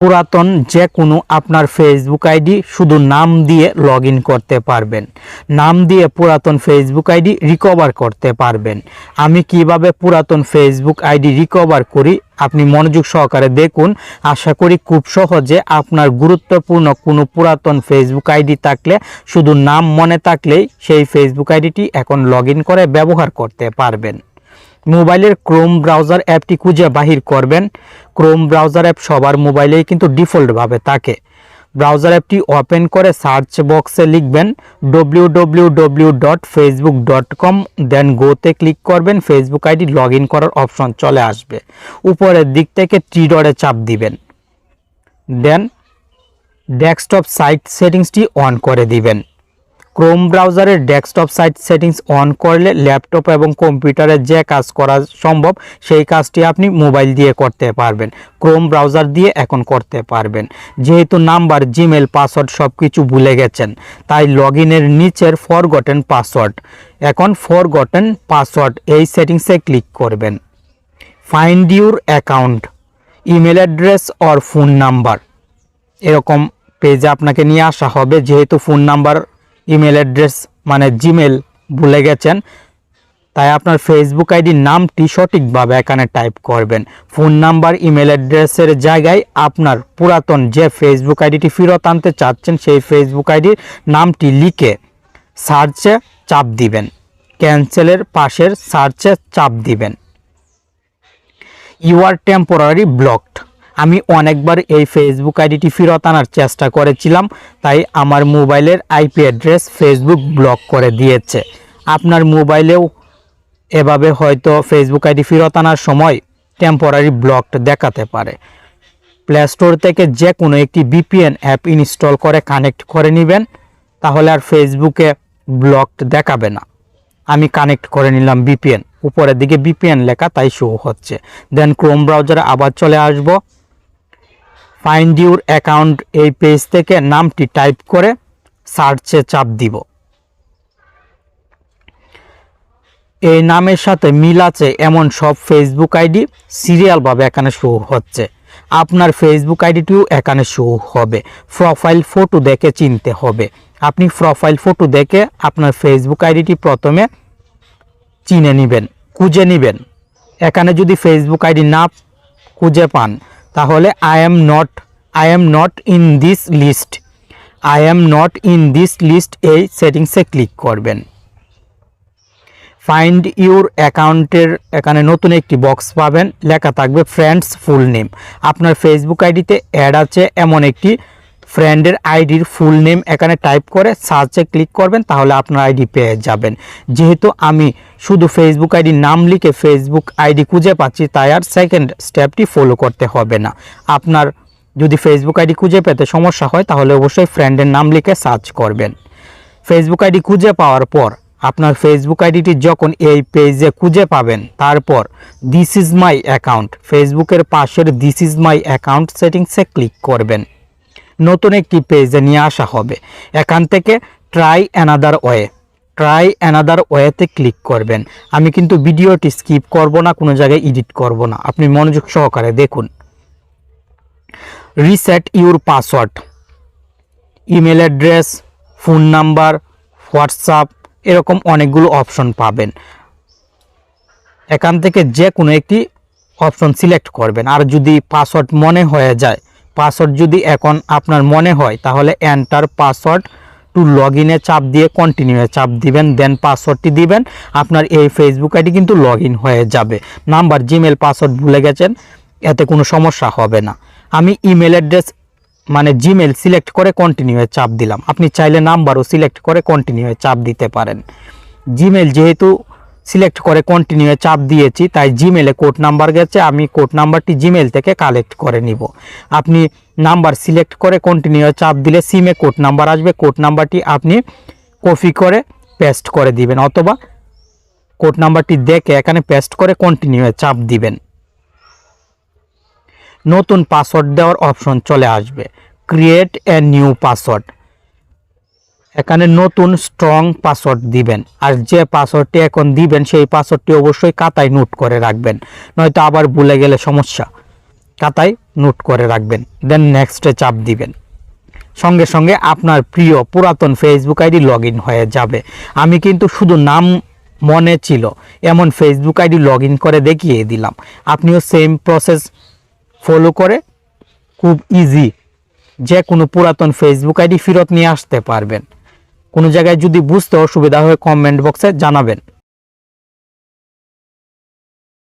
পুরাতন যে কোনো আপনার ফেসবুক আইডি শুধু নাম দিয়ে লগ করতে পারবেন। নাম দিয়ে পুরাতন ফেসবুক আইডি রিকভার করতে পারবেন। আমি কীভাবে পুরাতন ফেসবুক আইডি রিকভার করি, আপনি মনোযোগ সহকারে দেখুন। আশা করি খুব সহজে আপনার গুরুত্বপূর্ণ কোনো পুরাতন ফেসবুক আইডি থাকলে, শুধু নাম মনে থাকলেই সেই ফেসবুক আইডিটি এখন লগ করে ব্যবহার করতে পারবেন। মোবাইলের ক্রোম ব্রাউজার অ্যাপটি খুঁজে বাহির করবেন। ক্রোম ব্রাউজার অ্যাপ সবার মোবাইলেই কিন্তু ডিফল্টভাবে থাকে। ব্রাউজার অ্যাপটি ওপেন করে সার্চ বক্সে লিখবেন W dot Facebook dot com then গোতে ক্লিক করবেন। ফেসবুক আইডি লগ করার অপশন চলে আসবে। উপরের দিক থেকে টি ডরে চাপ দিবেন। দেন ডেস্কটপ সাইট সেটিংসটি অন করে দিবেন। ক্রোম ব্রাউজারের ডেস্কটপ সাইট সেটিংস অন করলে ল্যাপটপ এবং কম্পিউটারে যে কাজ করা সম্ভব, সেই কাজটি আপনি মোবাইল দিয়ে করতে পারবেন। ক্রোম ব্রাউজার দিয়ে এখন করতে পারবেন। যেহেতু নাম্বার জিমেল পাসওয়ার্ড সব কিছু ভুলে গেছেন, তাই লগ নিচের ফরগটেন পাসওয়ার্ড এখন ফরগটেন পাসওয়ার্ড এই সেটিংসে ক্লিক করবেন। Find your account email address or phone number এরকম পেজে আপনাকে নিয়ে আসা হবে, যেহেতু ফোন নাম্বার ইমেল অ্যাড্রেস মানে জিমেল ভুলে গেছেন, তাই আপনার ফেসবুক আইডির নামটি সঠিকভাবে এখানে টাইপ করবেন। ফোন নাম্বার ইমেল অ্যাড্রেসের জায়গায় আপনার পুরাতন যে ফেসবুক আইডিটি ফেরত আনতে চাচ্ছেন, সেই ফেসবুক আইডির নামটি লিখে সার্চে চাপ দিবেন। ক্যান্সেলের পাশের সার্চে চাপ দিবেন। ইউ আর টেম্পোরারি ব্লকড আমি অনেকবার এই ফেসবুক আইডিটি ফেরত আনার চেষ্টা করেছিলাম, তাই আমার মোবাইলের আইপি অ্যাড্রেস ফেসবুক ব্লক করে দিয়েছে। আপনার মোবাইলেও এভাবে হয়তো ফেসবুক আইডি ফেরত আনার সময় টেম্পোরারি ব্লকড দেখাতে পারে। প্লে স্টোর থেকে যে কোনো একটি বিপিএন অ্যাপ ইনস্টল করে কানেক্ট করে নেবেন, তাহলে আর ফেসবুকে ব্লকড দেখাবে না। আমি কানেক্ট করে নিলাম বিপিএন উপরের দিকে বিপিএন লেখা তাই শো হচ্ছে। দেন ক্রোম ব্রাউজারে আবার চলে আসব। ফাইন্ড ইউর অ্যাকাউন্ট এই পেজ থেকে নামটি টাইপ করে সার্চে চাপ দিব। এই নামের সাথে মিল আছে এমন সব ফেসবুক আইডি সিরিয়ালভাবে এখানে শো হচ্ছে। আপনার ফেসবুক আইডিটিও এখানে শো হবে। প্রোফাইল ফটো দেখে চিনতে হবে। আপনি প্রোফাইল ফটো দেখে আপনার ফেসবুক আইডিটি প্রথমে চিনে নেবেন, খুঁজে নেবেন। এখানে যদি ফেসবুক আইডি না খুঁজে পান তাহলে I am not I am not in this list I am not in this list এই সেটিংসে ক্লিক করবেন। ফাইন্ড ইউর অ্যাকাউন্টের এখানে নতুন একটি বক্স পাবেন, লেখা থাকবে ফ্রেন্ডস ফুল নেম আপনার ফেসবুক আইডিতে অ্যাড আছে এমন একটি ফ্রেন্ডের আইডির ফুল নেম এখানে টাইপ করে সার্চে ক্লিক করবেন, তাহলে আপনার আইডি পেয়ে যাবেন। যেহেতু আমি শুধু ফেসবুক আইডি নাম লিখে ফেসবুক আইডি খুঁজে পাচ্ছি, তাই আর সেকেন্ড স্টেপটি ফলো করতে হবে না। আপনার যদি ফেসবুক আইডি খুঁজে পেতে সমস্যা হয়, তাহলে অবশ্যই ফ্রেন্ডের নাম লিখে সার্চ করবেন। ফেসবুক আইডি খুঁজে পাওয়ার পর, আপনার ফেসবুক আইডিটি যখন এই পেজে খুঁজে পাবেন, তারপর দিস ইজ মাই অ্যাকাউন্ট ফেসবুকের পাশের দিস ইজ মাই অ্যাকাউন্ট সেটিংসে ক্লিক করবেন। নতুন একটি পেজে নিয়ে আসা হবে। এখান থেকে try another way try another ওয়েতে ক্লিক করবেন। আমি কিন্তু ভিডিওটি স্কিপ করব না, কোনো জায়গায় এডিট করব না। আপনি মনোযোগ সহকারে দেখুন। Reset your password email address phone number WhatsApp এরকম অনেকগুলো অপশন পাবেন। এখান থেকে যে কোনো একটি অপশন সিলেক্ট করবেন। আর যদি পাসওয়ার্ড মনে হয়ে যায় পাসওয়ার্ড যদি এখন আপনার মনে হয়, তাহলে এন্টার পাসওয়ার্ড টু লগ ইনে চাপ দিয়ে কন্টিনিউয়ে চাপ দিবেন দেন পাসওয়ার্ডটি দিবেন। আপনার এই ফেসবুক আইডি কিন্তু লগ হয়ে যাবে। নাম্বার জিমেল পাসওয়ার্ড ভুলে গেছেন, এতে কোনো সমস্যা হবে না। আমি ইমেল অ্যাড্রেস মানে জিমেল সিলেক্ট করে কন্টিনিউয়ে চাপ দিলাম। আপনি চাইলে নাম্বারও সিলেক্ট করে কন্টিনিউয়ে চাপ দিতে পারেন। জিমেল যেহেতু সিলেক্ট করে কন্টিনিউ চাপ দিয়েছি, তাই জিমেলে কোড নাম্বার গেছে, আমি কোড নাম্বারটি জিমেল থেকে কালেক্ট করে নিব। আপনি নাম্বার সিলেক্ট করে কন্টিনিউ চাপ দিলে সিমে কোড নাম্বার আসবে কোড নাম্বারটি আপনি কপি করে পেস্ট করে দিবেন, অথবা কোড নাম্বারটি দেখে এখানে পেস্ট করে কন্টিনিউ চাপ দিবেন। নতুন পাসওয়ার্ড দেওয়ার অপশন চলে আসবে ক্রিয়েট এ নিউ পাসওয়ার্ড এখানে নতুন স্ট্রং পাসওয়ার্ড দিবেন। আর যে পাসওয়ার্ডটি এখন দিবেন, সেই পাসওয়ার্ডটি অবশ্যই কাতায় নোট করে রাখবেন। নয়তো আবার ভুলে গেলে সমস্যা। কাতায় নোট করে রাখবেন। দেন নেক্সটে চাপ দিবেন। সঙ্গে সঙ্গে আপনার প্রিয় পুরাতন ফেসবুক আইডি লগ হয়ে যাবে। আমি কিন্তু শুধু নাম মনে ছিল, এমন ফেসবুক আইডি লগ করে দেখিয়ে দিলাম। আপনিও সেম প্রসেস ফলো করে খুব ইজি যে কোনো পুরাতন ফেসবুক আইডি ফেরত নিয়ে আসতে পারবেন। কোনো জায়গায় যদি বুঝতে অসুবিধা হয় কমেন্ট বক্সে জানাবেন।